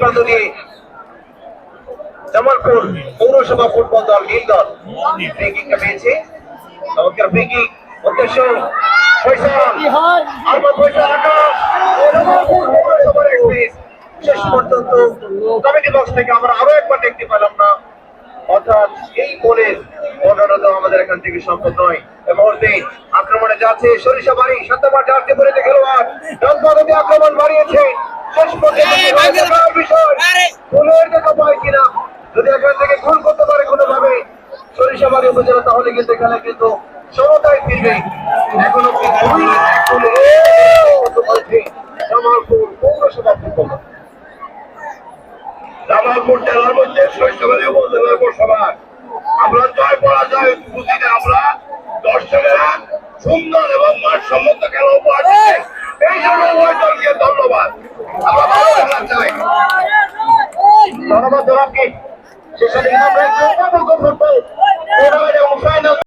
প্রান্ত দিয়ে জামালপুর পৌরসভা ফুটবল দল, নীল দল পেয়েছে। চমৎকার ফ্রি কিক উদ্দেশ্য এই মুহূর্তে আক্রমণে যাচ্ছে সরিষা বাড়ি সাতবার যে খেলোয়াড়। আক্রমণ বাড়িয়েছে। শেষ পর্যন্ত থেকে গোল করতে পারে কোনোভাবে সরিষাবাড়ি উপজেলা তাহলে কিন্তু এখানে কিন্তু সমতায় ফিরবে। এখন দুই এক গোলে কত হয়েছে জামালপুর পৌরসভা ফুটবল জামালপুর জেলার মধ্যে শৈশবাদী উপজেলার বসবাস আমরা জয় পরাজয় বুঝি না আমরা। দর্শকেরা সুন্দর এবং ধন্যবাদ। ভালো ধন্যবাদ শেষে দেখলাম আমরা একটু